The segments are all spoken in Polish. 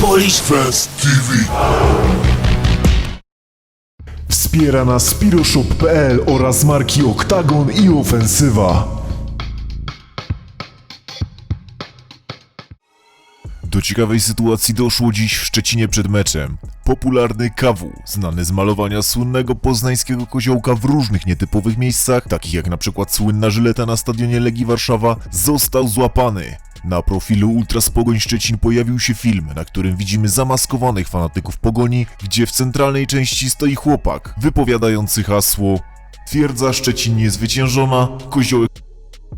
Polish Fest TV. Wspiera nas Spiroshop.pl oraz marki Oktagon i Ofensywa. Do ciekawej sytuacji doszło dziś w Szczecinie przed meczem. Popularny KW, znany z malowania słynnego poznańskiego koziołka w różnych nietypowych miejscach, takich jak na przykład słynna żyleta na stadionie Legii Warszawa, został złapany. Na profilu Ultras Pogoń Szczecin pojawił się film, na którym widzimy zamaskowanych fanatyków Pogoni, gdzie w centralnej części stoi chłopak, wypowiadający hasło Twierdza Szczecin niezwyciężona, koziołek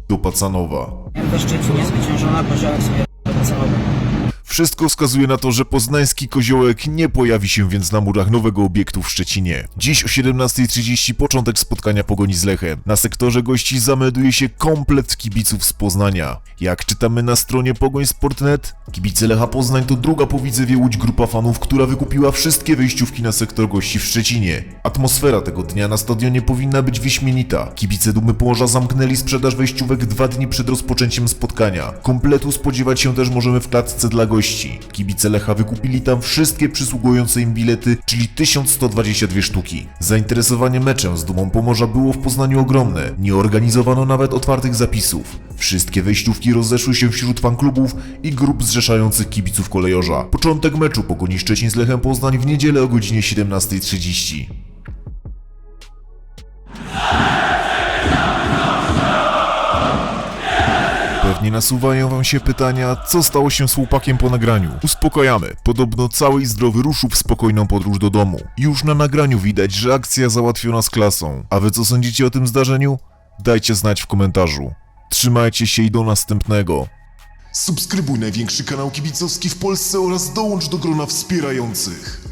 do Pacanowa. Jako Szczecin zwyciężona, koziołek. Wszystko wskazuje na to, że poznański koziołek nie pojawi się więc na murach nowego obiektu w Szczecinie. Dziś o 17.30 początek spotkania Pogoni z Lechem. Na sektorze gości zamelduje się komplet kibiców z Poznania. Jak czytamy na stronie pogoń.sport.net, kibice Lecha Poznań to druga po Widzewie Łódź grupa fanów, która wykupiła wszystkie wejściówki na sektor gości w Szczecinie. Atmosfera tego dnia na stadionie powinna być wyśmienita. Kibice Dumy Położa zamknęli sprzedaż wejściówek dwa dni przed rozpoczęciem spotkania. Kompletu spodziewać się też możemy w klatce dla gości. Kibice Lecha wykupili tam wszystkie przysługujące im bilety, czyli 1122 sztuki. Zainteresowanie meczem z Dumą Pomorza było w Poznaniu ogromne. Nie organizowano nawet otwartych zapisów. Wszystkie wejściówki rozeszły się wśród fanklubów i grup zrzeszających kibiców kolejorza. Początek meczu Pogoni Szczecin z Lechem Poznań w niedzielę o godzinie 17.30. Pewnie nasuwają wam się pytania, co stało się z chłopakiem po nagraniu. Uspokajamy, podobno cały i zdrowy ruszył w spokojną podróż do domu. Już na nagraniu widać, że akcja załatwiona z klasą. A wy co sądzicie o tym zdarzeniu? Dajcie znać w komentarzu. Trzymajcie się i do następnego. Subskrybuj największy kanał kibicowski w Polsce oraz dołącz do grona wspierających.